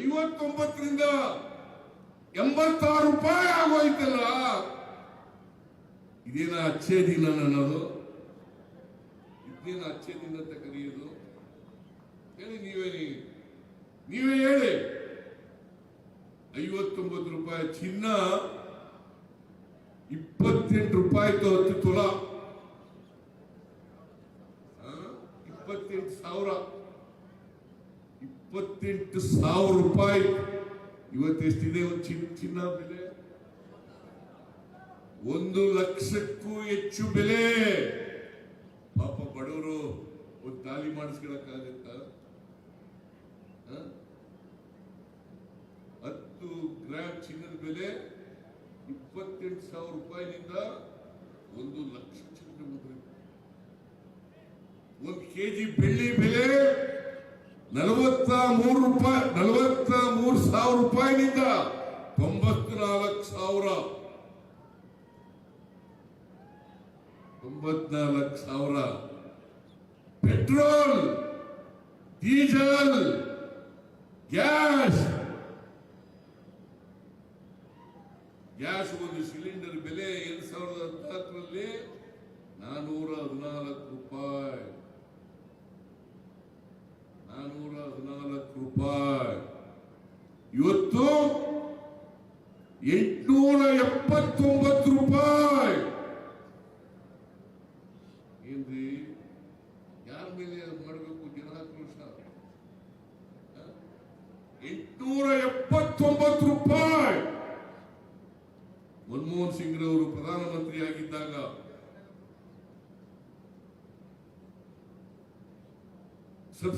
ಐವತ್ತೊಂಬತ್ತರಿಂದ ಎಂಬತ್ತಾರು ರೂಪಾಯಿ ಆಗೋಯ್ತಲ್ಲ ಇದೇನ ಅಚ್ಚೇ ದಿನ ನನ್ನದು ಇದೇನ ಅಚ್ಚೇ ದಿನ ಅಂತ ಕರೆಯೋದು ಹೇಳಿ ನೀವೇ ನೀವೇ ಹೇಳಿ ಐವತ್ತೊಂಬತ್ತು ರೂಪಾಯಿ ಚಿನ್ನ ಇಪ್ಪತ್ತೆಂಟು ರೂಪಾಯಿ ಹತ್ತು ತುಲಾ ಇಪ್ಪತ್ತೆಂಟು ಸಾವಿರ ಇಪ್ಪತ್ತೆಂಟು ಸಾವಿರ ರೂಪಾಯಿ ಇವತ್ತೆಷ್ಟಿದೆ ಒಂದು ಚಿನ್ನ ಚಿನ್ನ ಬೆಲೆ ಒಂದು ಲಕ್ಷಕ್ಕೂ ಹೆಚ್ಚು ಬೆಲೆ ಪಾಪ ಬಡವರು ಒಂದು ತಾಲಿ ಮಾಡಿಸ್ಕೊಳಕ್ಕಾಗತ್ತ ಹತ್ತು ಗ್ರಾಮ್ ಚಿನ್ನದ ಬೆಲೆ ಇಪ್ಪತ್ತೆಂಟು ಸಾವಿರ ರೂಪಾಯಿನಿಂದ ಒಂದು ಲಕ್ಷ ಚಿನ್ನ ಒಂದು ಕೆಜಿ ಬೆಳ್ಳಿ ಬೆಲೆ ನಲವತ್ತ ಮೂರು ರೂಪಾಯಿ ನಲವತ್ತ ಮೂರು ಸಾವಿರ ರೂಪಾಯಿನಿಂದ ತೊಂಬತ್ನಾಲ್ಕು ಸಾವಿರ ತೊಂಬತ್ನಾಲ್ಕು ಸಾವಿರ ಪೆಟ್ರೋಲ್ ಡೀಸೆಲ್ ಗ್ಯಾಸ್ ಗ್ಯಾಸ್ ಒಂದು ಸಿಲಿಂಡರ್ ಬೆಲೆ ಎರಡು ಸಾವಿರದ ಹದಿನಾಲ್ಕರಲ್ಲಿ ನಾನ್ನೂರ ಹದಿನಾಲ್ಕು ರೂಪಾಯಿ ನಾನೂರ ಹದಿನಾಲ್ಕು ರೂಪಾಯಿ ಇವತ್ತು ಎಂಟುನೂರ ಎಪ್ಪತ್ತೊಂಬತ್ತು ರೂಪಾಯಿ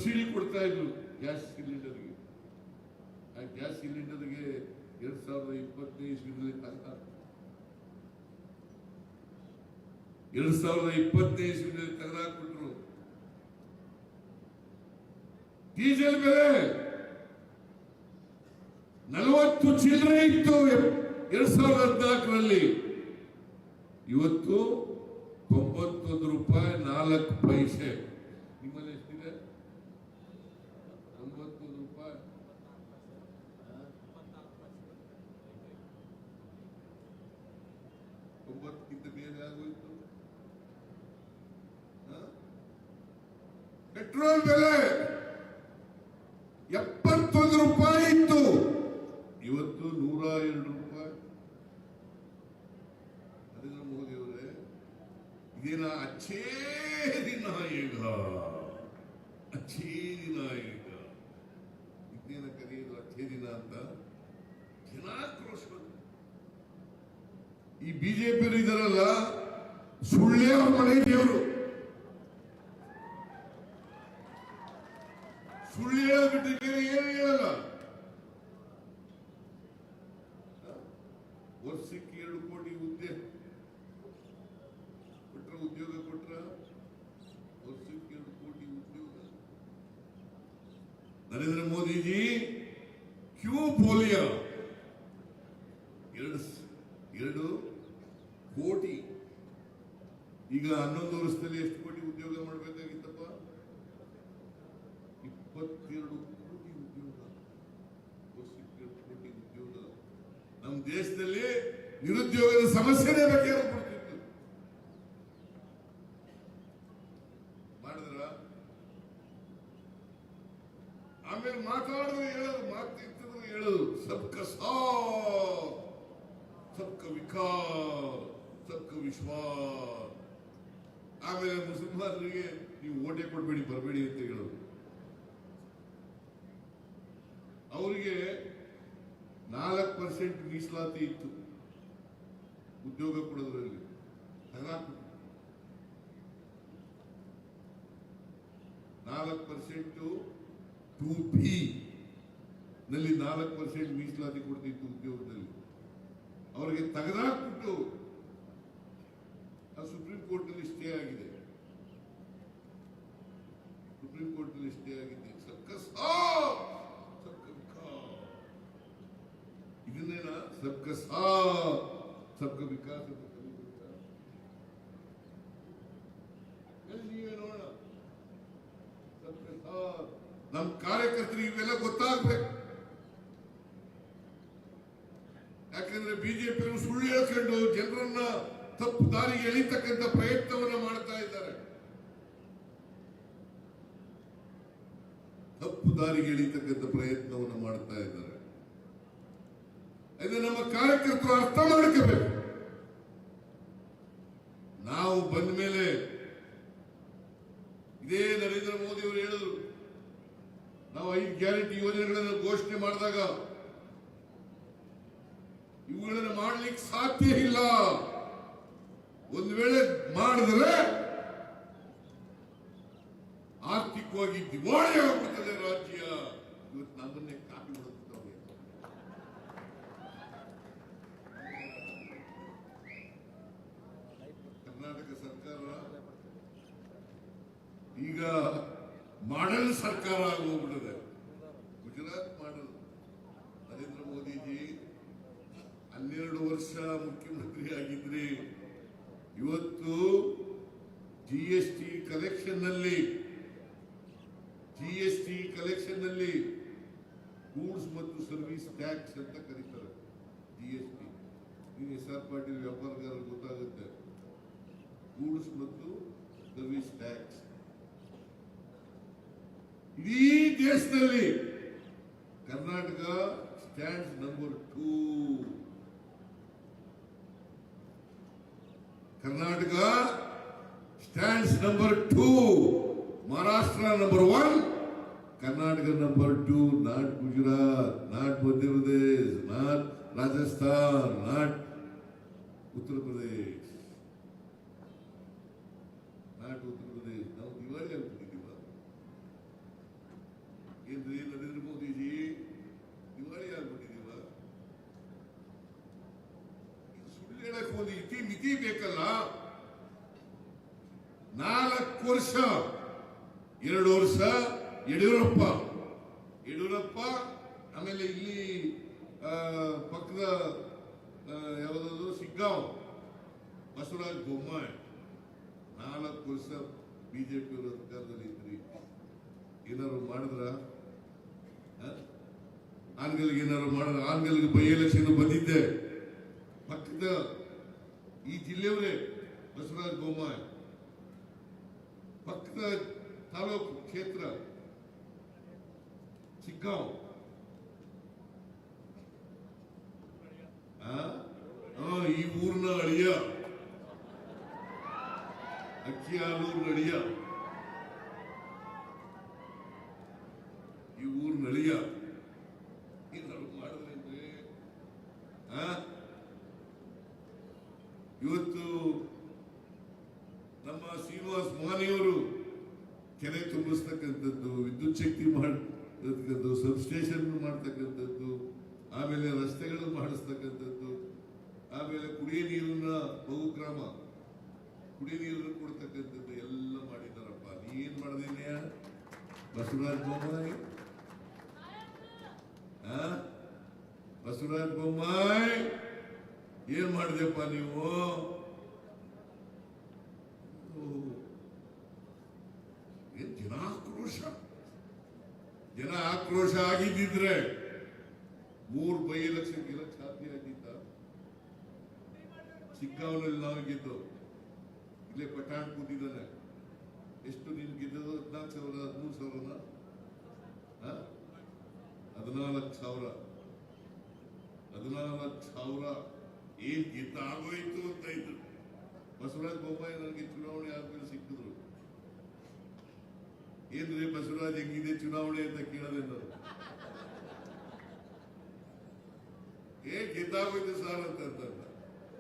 ಸಬ್ಸಿಡಿ ಕೊಡ್ತಾ ಇದ್ರು ಗ್ಯಾಸ್ ಸಿಲಿಂಡರ್ಗೆ ಆ ಗ್ಯಾಸ್ ಸಿಲಿಂಡರ್ಗೆ ಎರಡ್ ಸಾವಿರದ ಇಪ್ಪತ್ತನೇ ಇಸ್ವಿನಲ್ಲಿ ತನಕ ಎರಡ್ ಸಾವಿರದ ಇಪ್ಪತ್ತನೇ ಇಸ್ವಿನಲ್ಲಿ ತೆಗೆದಾಕ್ಬಿಟ್ರು ಡೀಸೆಲ್ ಬೆಲೆ ನಲವತ್ತು ಚಿಲ್ಲರೆ ಇತ್ತು ಎರಡ್ ಸಾವಿರದ ಹದಿನಾಲ್ಕರಲ್ಲಿ ಇವತ್ತು ತೊಂಬತ್ತೊಂದು ರೂಪಾಯಿ ನಾಲ್ಕು ಪೈಸೆ ಅದಕ್ಕಿಂತ ಪೆಟ್ರೋಲ್ ಬೆಲೆ ಎಪ್ಪತ್ತೊಂದು ರೂಪಾಯಿ ಇತ್ತು ಇವತ್ತು ನೂರ ಎರಡು ರೂಪಾಯಿ ಅದನ್ನ ಮೋದಿಯವರೇ ದಿನ ಅಚ್ಚೇ ದಿನ ಈಗ ಅಚ್ಚೇ ದಿನ ಈಗ ಇದೇನ ಕರೆಯೋದು ಅಚ್ಚೇ ದಿನ ಅಂತ ಜನಾಕ್ರೋಶ ಈ ಬಿಜೆಪಿ ಇದರಲ್ಲ ಸುಳ್ಳೇ ಅವ್ರ ಮನೆ ದೇವರು ಸುಳ್ಳು ಏನು ಹೇಳಲ್ಲ ವರ್ಷಕ್ಕೆ ಎರಡು ಕೋಟಿ ಹುದ್ದೆ ಕೊಟ್ರ ಉದ್ಯೋಗ ಕೊಟ್ರ ವರ್ಷಕ್ಕೆ ಎರಡು ಕೋಟಿ ಉದ್ಯೋಗ ನರೇಂದ್ರ ಮೋದಿಜಿ ಕ್ಯೂ ಪೋಲಿಯೋ ತಿಂಗಳ ಹನ್ನೊಂದು ವರ್ಷದಲ್ಲಿ ಎಷ್ಟು ಕೋಟಿ ಉದ್ಯೋಗ ಮಾಡಬೇಕಾಗಿತ್ತಪ್ಪ ಇಪ್ಪತ್ತೆರಡು ಕೋಟಿ ಉದ್ಯೋಗ ಕೋಟಿ ಉದ್ಯೋಗ ನಮ್ಮ ದೇಶದಲ್ಲಿ ನಿರುದ್ಯೋಗದ ಸಮಸ್ಯೆನೇ ಕೊಡ್ತಿತ್ತು ಮಾಡಿದ್ರ ಆಮೇಲೆ ಮಾತಾಡಿದ್ರೆ ಹೇಳೋದು ಮಾತಿತ್ತಿದ್ರೆ ಹೇಳೋದು ಸಬ್ಕ ಸಾ ಸಬ್ಕ ವಿಕಾಸ್ सबका ಆಮೇಲೆ ಮುಸಲ್ಮಾನರಿಗೆ ನೀವು ಓಟೆ ಕೊಡಬೇಡಿ ಬರಬೇಡಿ ಅಂತ ಹೇಳೋದು ಅವರಿಗೆ ನಾಲ್ಕು ಪರ್ಸೆಂಟ್ ಮೀಸಲಾತಿ ಇತ್ತು ಉದ್ಯೋಗ ಕೊಡೋದ್ರಲ್ಲಿ ನಾಲ್ಕು ಪರ್ಸೆಂಟು ಟು ಬಿ ನಲ್ಲಿ ನಾಲ್ಕು ಪರ್ಸೆಂಟ್ ಮೀಸಲಾತಿ ಕೊಡ್ತಿತ್ತು ಉದ್ಯೋಗದಲ್ಲಿ ಅವರಿಗೆ ತೆಗೆದಾಕ್ಬಿಟ್ಟು ಅದು ಸುಪ್ರೀಂ ಕೋರ್ಟ್ನಲ್ಲಿ ಸ್ಟೇ ಆಗಿದೆ ಸುಪ್ರೀಂ ಕೋರ್ಟ್ನಲ್ಲಿ ಸ್ಟೇ ಆಗಿದೆ ಸರ್ಕಸ್ ಇದನ್ನೇನ ಸರ್ಕಸ್ ಸರ್ಕ ವಿಕಾಸ ನೋಡೋಣ ನಮ್ಮ ಕಾರ್ಯಕರ್ತರಿಗೆ ಇವೆಲ್ಲ ಗೊತ್ತಾಗ್ಬೇಕು ಯಾಕಂದ್ರೆ ಬಿಜೆಪಿಯವರು ಸುಳ್ಳು ಹೇಳ್ಕೊಂಡು ಜನರನ್ನ ತಪ್ಪು ದಾರಿಗೆ ಎಳಿತಕ್ಕಂಥ ಪ್ರಯತ್ನವನ್ನು ಮಾಡ್ತಾ ಇದ್ದಾರೆ ತಪ್ಪು ದಾರಿಗೆ ಎಳಿತಕ್ಕಂಥ ಪ್ರಯತ್ನವನ್ನು ಮಾಡ್ತಾ ಇದ್ದಾರೆ ಇದು ನಮ್ಮ ಕಾರ್ಯಕರ್ತರು ಅರ್ಥ ಮಾಡ್ಕೋಬೇಕು ನಾವು ಬಂದ ಮೇಲೆ ಇದೇ ನರೇಂದ್ರ ಮೋದಿ ಅವರು ಹೇಳಿದ್ರು ನಾವು ಐದು ಗ್ಯಾರಂಟಿ ಯೋಜನೆಗಳನ್ನು ಘೋಷಣೆ ಮಾಡಿದಾಗ ಇವುಗಳನ್ನು ಮಾಡಲಿಕ್ಕೆ ಸಾಧ್ಯ ಇಲ್ಲ ಒಂದು ವೇಳೆ ಮಾಡಿದ್ರೆ ಆರ್ಥಿಕವಾಗಿ ದಿವಾಳಿ ಆಗ್ಬಿಡ್ತದೆ ರಾಜ್ಯ ಇವತ್ತು ನಮ್ಮನ್ನೇ ಕಾಪಿ ಮಾಡುತ್ತಿದ್ದಾವೆ ಕರ್ನಾಟಕ ಸರ್ಕಾರ ಈಗ ಮಾಡಲ್ ಸರ್ಕಾರ ಆಗೋಗ್ಬಿಟ್ಟಿದೆ ಗುಜರಾತ್ ಮಾಡಲ್ ನರೇಂದ್ರ ಮೋದಿಜಿ ಹನ್ನೆರಡು ವರ್ಷ ಮುಖ್ಯಮಂತ್ರಿ ಆಗಿದ್ರಿ ಇವತ್ತು ಜಿ ಎಸ್ ಟಿ ಕಲೆಕ್ಷನ್ನಲ್ಲಿ ಜಿ ಎಸ್ ಟಿ ಕಲೆಕ್ಷನ್ನಲ್ಲಿ ಗೂಡ್ಸ್ ಮತ್ತು ಸರ್ವಿಸ್ ಟ್ಯಾಕ್ಸ್ ಅಂತ ಕರೀತಾರೆ ಜಿ ಎಸ್ ಟಿ ನೀವು ಎಸ್ ಆರ್ ಪಾಟೀಲ್ ವ್ಯಾಪಾರಗಾರ ಗೊತ್ತಾಗುತ್ತೆ ಗೂಡ್ಸ್ ಮತ್ತು ಸರ್ವಿಸ್ ಟ್ಯಾಕ್ಸ್ ಇಡೀ ದೇಶದಲ್ಲಿ Karnataka stand number two Karnataka stands number 2, Maharashtra number 1, Karnataka number 2, not Gujarat, not Madhya Pradesh, not Rajasthan, not Uttar Pradesh. ವರ್ಷ ಎರಡು ವರ್ಷ ಯಡಿಯೂರಪ್ಪ ಯಡಿಯೂರಪ್ಪ ಆಮೇಲೆ ಇಲ್ಲಿ ಪಕ್ಕದ ಯಾವುದಾದ್ರು ಸಿಗ್ಗಾಂವ್ ಬಸವರಾಜ್ ಬೊಮ್ಮಾಯಿ ನಾಲ್ಕು ವರ್ಷ ಬಿಜೆಪಿ ಅಧಿಕಾರದಲ್ಲಿ ಇದ್ರಿ ಏನಾದ್ರು ಮಾಡಿದ್ರ ಆನ್ಗಲ್ಗೆ ಏನಾದ್ರು ಮಾಡಿದ್ರ ಆನ್ಗಲ್ಗೆ ಬೈ ಎಲೆಕ್ಷನ್ ಬಂದಿದ್ದೆ ಪಕ್ಕದ ಈ ಜಿಲ್ಲೆಯವರೇ ಬಸವರಾಜ್ ಬೊಮ್ಮಾಯಿ ಪಕ್ಕದ ತಾಲೂಕು ಕ್ಷೇತ್ರ ಚಿಕ್ಕಾವು ಈ ಊರಿನ ಅಳಿಯ ಅಕ್ಕಿ ಹಾಲೂರಿನ ಅಳಿಯ ಈ ಊರಿನ ಅಳಿಯ ಇವತ್ತು ನಮ್ಮ ಶ್ರೀನಿವಾಸ್ ಮೋಹನಿಯವರು ಕೆರೆ ತುಂಬಿಸ್ತಕ್ಕಂಥದ್ದು ವಿದ್ಯುತ್ ಶಕ್ತಿ ಮಾಡತಕ್ಕಂಥದ್ದು ಸಬ್ಸ್ಟೇಷನ್ ಮಾಡ್ತಕ್ಕಂಥದ್ದು ಆಮೇಲೆ ರಸ್ತೆಗಳನ್ನು ಮಾಡಿಸ್ತಕ್ಕಂಥದ್ದು ಆಮೇಲೆ ಕುಡಿಯ ನೀರಿನ ಕ್ರಮ ಕುಡಿಯ ನೀರನ್ನು ಕೊಡ್ತಕ್ಕಂಥದ್ದು ಎಲ್ಲ ಮಾಡಿದಾರಪ್ಪ ನೀನ್ ಮಾಡಿದೀನಿಯ ಬಸವರಾಜ ಬೊಮ್ಮಾಯಿ ಬಸವರಾಜ ಬೊಮ್ಮಾಯಿ ಏನ್ ಮಾಡಿದೆಪ್ಪ ನೀವು ಇದ್ದಿದ್ರೆ ಮೂರು ಬೈ ಎಲೆಕ್ಷನ್ ಗೆಲ್ಲಕ್ಕೆ ಸಾಧ್ಯ ಆಗಿದ್ದ ಚಿಕ್ಕಾವನಲ್ಲಿ ಇಲ್ಲೇ ಪಟಾಣ್ ಕೂತಿದ್ದಾನೆ ಎಷ್ಟು ನಿನ್ ಗೆದ್ದದ ಹದಿನಾಲ್ಕು ಸಾವಿರ ಹದಿಮೂರು ಸಾವಿರನ ಹದಿನಾಲ್ಕು ಸಾವಿರ ಹದಿನಾಲ್ಕು ಸಾವಿರ ಏನ್ ಗೆದ್ದ ಆಗೋಯ್ತು ಅಂತ ಇದ್ರು ಬಸವರಾಜ್ ಬೊಮ್ಮಾಯಿ ನನಗೆ ಚುನಾವಣೆ ಆದ್ಮೇಲೆ ಸಿಕ್ಕಿದ್ರು ಏನ್ರಿ ಬಸವರಾಜ್ ಹೆಂಗಿದೆ ಚುನಾವಣೆ ಅಂತ ಕೇಳದೆ ನಾನು ಏ ಗೆದ್ದಾಗೋಯ್ತು ಸರ್ ಅಂತ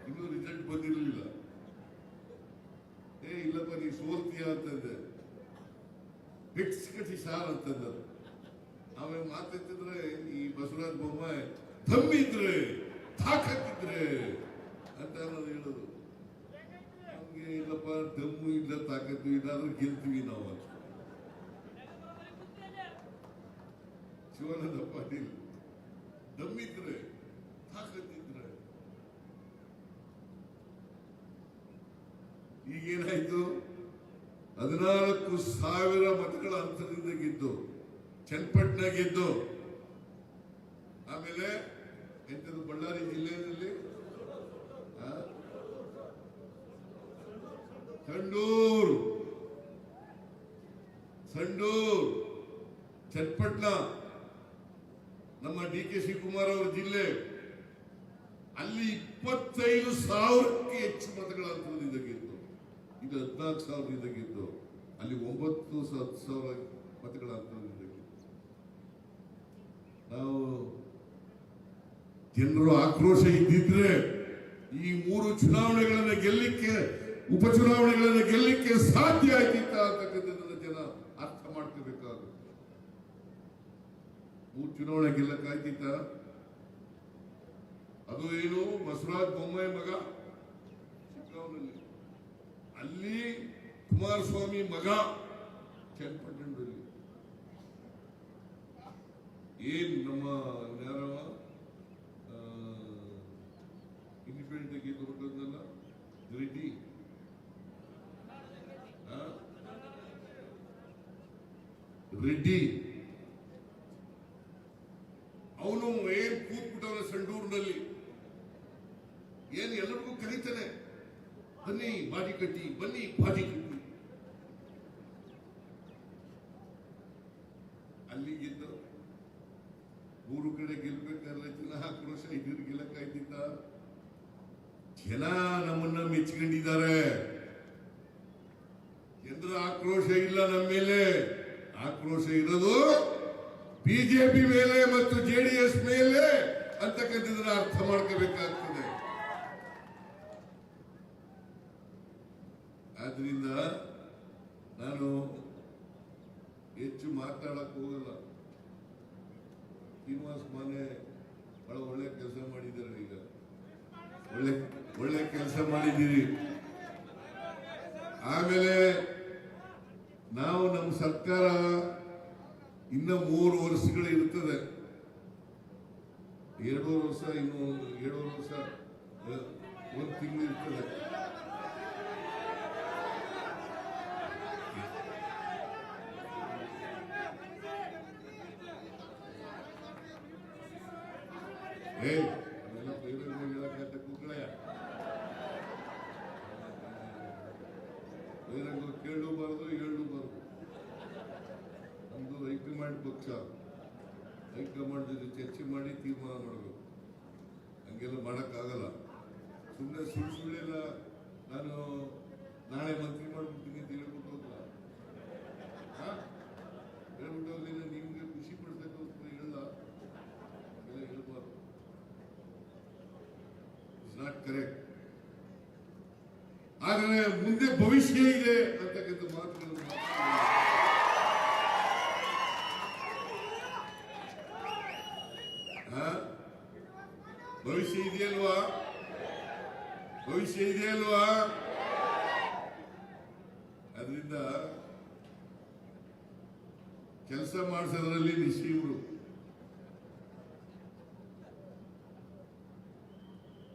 ಇನ್ನೂ ರಿಸಲ್ಟ್ ಬಂದಿರಲಿಲ್ಲ ಏ ಇಲ್ಲಪ್ಪ ನೀ ಸೋಲ್ತೀಯ ಅಂತಂದೆ ಬಿಟ್ಸ್ಕತಿ ಸಾರ್ ಅಂತಂದ ಆಮೇಲೆ ಮಾತಾಡ್ತಿದ್ರೆ ಈ ಬಸವರಾಜ ಬೊಮ್ಮಾಯ್ ತಮ್ಮಿದ್ರೆ ತಾಕತ್ತಿದ್ರೆ ಅಂತ ಅನ್ನೋದು ಹೇಳೋದು ನಮ್ಗೆ ಇಲ್ಲಪ್ಪ ದಮ್ಮು ಇಲ್ಲ ತಾಕತ್ತು ಇಲ್ಲ ಅಂದ್ರೆ ಗೆಲ್ತೀವಿ ನಾವು ಅಂತ ಶಿವಾನಂದ ಪಾಟೀಲ್ ದಮ್ಮಿದ್ರೆ ಈಗೇನಾಯ್ತು ಹದಿನಾಲ್ಕು ಸಾವಿರ ಮತಗಳ ಅಂತರದಿಂದ ಗೆದ್ದು ಚನ್ನಪಟ್ಟಣ ಗೆದ್ದು ಆಮೇಲೆ ಎಂತದ್ದು ಬಳ್ಳಾರಿ ಜಿಲ್ಲೆಯಲ್ಲಿ ಸಂಡೂರು ಸಂಡೂರು ಚನ್ನಪಟ್ಟಣ ನಮ್ಮ ಡಿ ಕೆ ಶಿವಕುಮಾರ್ ಅವರ ಜಿಲ್ಲೆ ಅಲ್ಲಿ ಇಪ್ಪತ್ತೈದು ಸಾವಿರಕ್ಕೆ ಹೆಚ್ಚು ಮತಗಳ ಅಂತರದಿಂದ ಗೆದ್ದು ಇದು ಹದಿನಾಲ್ಕು ಸಾವಿರದಿಂದ ಗೆದ್ದು ಅಲ್ಲಿ ಒಂಬತ್ತು ಹತ್ತು ಸಾವಿರ ಮತಗಳ ಅಂತರದಿಂದ ನಾವು ಜನರು ಆಕ್ರೋಶ ಇದ್ದಿದ್ರೆ ಈ ಮೂರು ಚುನಾವಣೆಗಳನ್ನ ಉಪ ಉಪಚುನಾವಣೆಗಳನ್ನ ಗೆಲ್ಲಕ್ಕೆ ಸಾಧ್ಯ ಆಯ್ತಿತ್ತ ಅಂತಕ್ಕಂಥದ್ದನ್ನ ಜನ ಅರ್ಥ ಮಾಡ್ಕೋಬೇಕಾಗುತ್ತೆ ಮೂರು ಚುನಾವಣೆ ಗೆಲ್ಲಕ್ಕಾಯ್ತಿತ್ತ ಅದು ಏನು ಬಸವರಾಜ ಬೊಮ್ಮಾಯಿ ಮಗ ಚಿಕ್ಕವನಲ್ಲಿ ಅಲ್ಲಿ ಕುಮಾರಸ್ವಾಮಿ ಮಗ ಚನ್ನಪಟ್ಟಣದಲ್ಲಿ ಏನ್ ನಮ್ಮ ನೇರವ ಇಂಡಿಪೆಂಡೆಂಟ್ ಆಗಿ ರೆಡ್ಡಿ ಗ್ರೆಡ್ಡಿ ರೆಡ್ಡಿ ಜನ ನಮ್ಮನ್ನ ಮೆಚ್ಕೊಂಡಿದ್ದಾರೆ ಎಂದ್ರ ಆಕ್ರೋಶ ಇಲ್ಲ ನಮ್ಮ ಮೇಲೆ ಆಕ್ರೋಶ ಇರೋದು ಬಿಜೆಪಿ ಮೇಲೆ ಮತ್ತು ಜೆಡಿಎಸ್ ಮೇಲೆ ಅಂತಕ್ಕಂಥದ್ರ ಅರ್ಥ ಮಾಡ್ಕೋಬೇಕಾಗ್ತದೆ ಆದ್ರಿಂದ ನಾನು ಹೆಚ್ಚು ಮಾತಾಡಕ್ ಹೋಗಲ್ಲ ಶ್ರೀನಿವಾಸ್ ಮಾನೆ ಬಹಳ ಒಳ್ಳೆ ಕೆಲಸ ಕೆಲಸ ಮಾಡಿದ್ದೀರಿ ಆಮೇಲೆ ನಾವು ನಮ್ಮ ಸರ್ಕಾರ ಇನ್ನ ಮೂರು ವರ್ಷಗಳು ಇರ್ತದೆ ಎರಡೂವರೆ ವರ್ಷ ಇನ್ನು ಎರಡೂವರೆ ವರ್ಷ ಒಂದು ತಿಂಗಳು ಇರ್ತದೆ ಏ ಕೇಳಬಾರ್ದು ಹೇಳಬಾರ್ದು ನಮ್ಮದು ಹೈಕಮಾಂಡ್ ಪಕ್ಷ ಹೈಕಮಾಂಡ್ ಜೊತೆ ಚರ್ಚೆ ಮಾಡಿ ತೀರ್ಮಾನ ಮಾಡಬೇಕು ಹಂಗೆಲ್ಲ ಮಾಡೋಕ್ಕಾಗಲ್ಲ ಸುಮ್ಮನೆ ಸುಳ್ಳು ಸುಳ್ಳೆಲ್ಲ ನಾನು ನಾಳೆ ಮಂತ್ರಿ ಮಾಡಿಬಿಡ್ತೀನಿ ಅಂತ ಹೇಳ್ಬಿಟ್ಟು ಹೋಗಲ್ಲ ಹೇಳ್ಬಿಟ್ಟು ಹೋಗಲಿಲ್ಲ ನಿಮಗೆ ಖುಷಿ ಪಡ್ಸಕ್ಕೋಸ್ಕರ ಹೇಳಲ್ಲ ಎಲ್ಲ ಹೇಳ್ಬಾರ್ದು ಇಟ್ಸ್ ನಾಟ್ ಕರೆಕ್ಟ್ ಆದರೆ ಮುಂದೆ ಭವಿಷ್ಯ ಇದೆ ಅಂತಕ್ಕಂಥ ಮಾತುಗಳು ಭವಿಷ್ಯ ಇದೆಯಲ್ವಾ ಭವಿಷ್ಯ ಅಲ್ವಾ ಅದರಿಂದ ಕೆಲಸ ಮಾಡಿಸೋದ್ರಲ್ಲಿ ಇವರು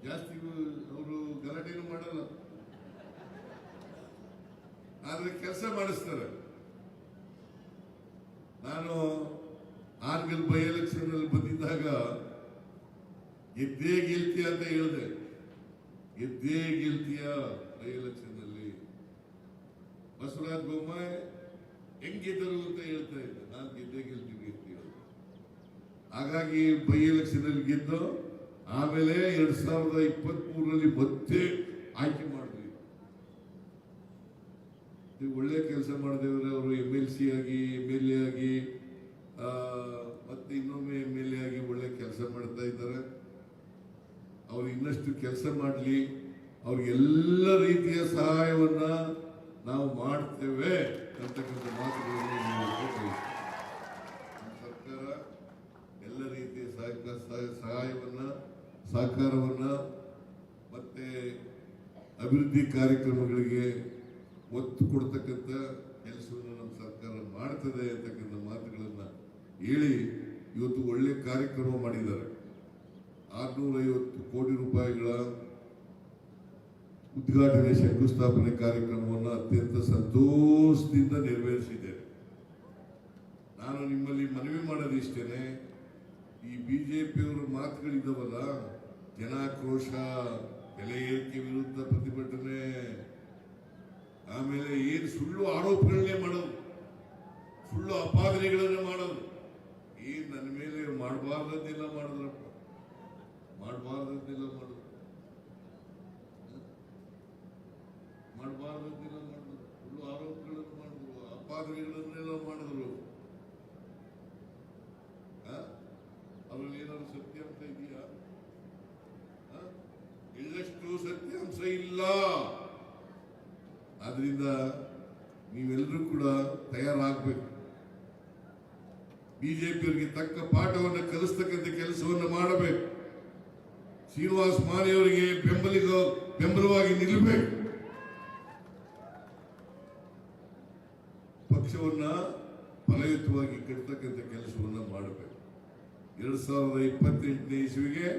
ಜಾಸ್ತಿ ಅವರು ಗಲಾಟೆನೂ ಮಾಡಲ್ಲ ಆದ್ರೆ ಕೆಲಸ ಮಾಡಿಸ್ತಾರೆ ನಾನು ಆರ್ಗಲ್ ಬೈ ಎಲೆಕ್ಷನ್ ಅಲ್ಲಿ ಬಂದಿದ್ದಾಗ ಗೆದ್ದೇ ಗೆಲ್ತಿಯಾ ಅಂತ ಹೇಳಿದೆ ಗೆದ್ದೇ ಗೆಲ್ತಿಯ ಬೈ ಎಲೆಕ್ಷನ್ ಅಲ್ಲಿ ಬಸವರಾಜ್ ಬೊಮ್ಮಾಯಿ ಹೆಂಗ್ ಗೆದ್ದರು ಅಂತ ಹೇಳ್ತಾ ಇದ್ದೆ ನಾನು ಗೆದ್ದೇ ಗೆಲ್ತೀನಿ ಹೇಳಿದೆ ಹಾಗಾಗಿ ಬೈ ಎಲೆಕ್ಷನ್ ಅಲ್ಲಿ ಗೆದ್ದು ಆಮೇಲೆ ಎರಡ್ ಸಾವಿರದ ಇಪ್ಪತ್ತ್ ಮೂರರಲ್ಲಿ ಮತ್ತೆ ಆಯ್ಕೆ ಮಾಡಿದೆ ನೀವು ಒಳ್ಳೆ ಕೆಲಸ ಮಾಡಿದ್ರೆ ಅವರು ಎಮ್ ಎಲ್ ಸಿ ಆಗಿ ಎಮ್ ಎಲ್ ಎ ಆಗಿ ಮತ್ತೆ ಇನ್ನೊಮ್ಮೆ ಎಮ್ ಎಲ್ ಎ ಆಗಿ ಒಳ್ಳೆ ಕೆಲಸ ಮಾಡ್ತಾ ಇದ್ದಾರೆ ಅವ್ರು ಇನ್ನಷ್ಟು ಕೆಲಸ ಮಾಡಲಿ ಅವ್ರಿಗೆಲ್ಲ ರೀತಿಯ ಸಹಾಯವನ್ನ ನಾವು ಮಾಡ್ತೇವೆ ಅಂತಕ್ಕಂಥ ಮಾತುಗಳನ್ನು ಸರ್ಕಾರ ಎಲ್ಲ ರೀತಿಯ ಸಹಾಯವನ್ನ ಸಹಕಾರವನ್ನ ಮತ್ತೆ ಅಭಿವೃದ್ಧಿ ಕಾರ್ಯಕ್ರಮಗಳಿಗೆ ಒತ್ತು ಕೊಡ್ತಕ್ಕಂಥ ಕೆಲಸವನ್ನು ನಮ್ಮ ಸರ್ಕಾರ ಮಾಡ್ತದೆ ಅಂತಕ್ಕಂಥ ಮಾತುಗಳನ್ನು ಹೇಳಿ ಇವತ್ತು ಒಳ್ಳೆ ಕಾರ್ಯಕ್ರಮ ಮಾಡಿದ್ದಾರೆ ಆರುನೂರೈವತ್ತು ಕೋಟಿ ರೂಪಾಯಿಗಳ ಉದ್ಘಾಟನೆ ಶಂಕುಸ್ಥಾಪನೆ ಕಾರ್ಯಕ್ರಮವನ್ನು ಅತ್ಯಂತ ಸಂತೋಷದಿಂದ ನೆರವೇರಿಸಿದ್ದೇನೆ ನಾನು ನಿಮ್ಮಲ್ಲಿ ಮನವಿ ಮಾಡೋದು ಇಷ್ಟೇನೆ ಈ ಬಿ ಜೆ ಪಿಯವರು ಮಾತುಗಳಿದ್ದವಲ್ಲ ಜನಾಕ್ರೋಶ ಬೆಲೆ ಏರಿಕೆ ವಿರುದ್ಧ ಪ್ರತಿಭಟನೆ ಆಮೇಲೆ ಏನು ಸುಳ್ಳು ಆರೋಪಗಳನ್ನೇ ಮಾಡೋದು ಸುಳ್ಳು ಅಪಾದನೆಗಳನ್ನೇ ಮಾಡೋದು ಏನು ನನ್ನ ಮೇಲೆ ಮಾಡಬಾರ್ದಂತೆಲ್ಲ ಮಾಡಿದ್ರಪ್ಪ ಮಾಡಬಾರ್ದಂತೆಲ್ಲ ಮಾಡಿದ್ರು ಮಾಡಬಾರ್ದನ್ನೆಲ್ಲ ಮಾಡಿದ್ರು ಸುಳ್ಳು ಆರೋಪಗಳನ್ನು ಮಾಡಿದ್ರು ಅಪಾದನೆಗಳನ್ನೆಲ್ಲ ಮಾಡಿದ್ರು ಅದರಲ್ಲಿ ಏನಾದ್ರು ಅಂತ ಇದೆಯಾ ಆದ್ದರಿಂದ ನೀವೆಲ್ಲರೂ ಕೂಡ ತಯಾರಾಗಬೇಕು ಬಿಜೆಪಿಯವರಿಗೆ ತಕ್ಕ ಪಾಠವನ್ನು ಕಲಿಸ್ತಕ್ಕಂಥ ಕೆಲಸವನ್ನು ಮಾಡಬೇಕು ಶ್ರೀನಿವಾಸ ಮಾನೆಯವರಿಗೆ ಬೆಂಬಲಿಗ ಬೆಂಬಲವಾಗಿ ನಿಲ್ಲಬೇಕು ಪಕ್ಷವನ್ನ ಫಲಯುತವಾಗಿ ಕಟ್ಟತಕ್ಕಂಥ ಕೆಲಸವನ್ನು ಮಾಡಬೇಕು ಎರಡ್ ಸಾವಿರದ ಇಪ್ಪತ್ತೆಂಟನೇ ಇಸುವಿಗೆ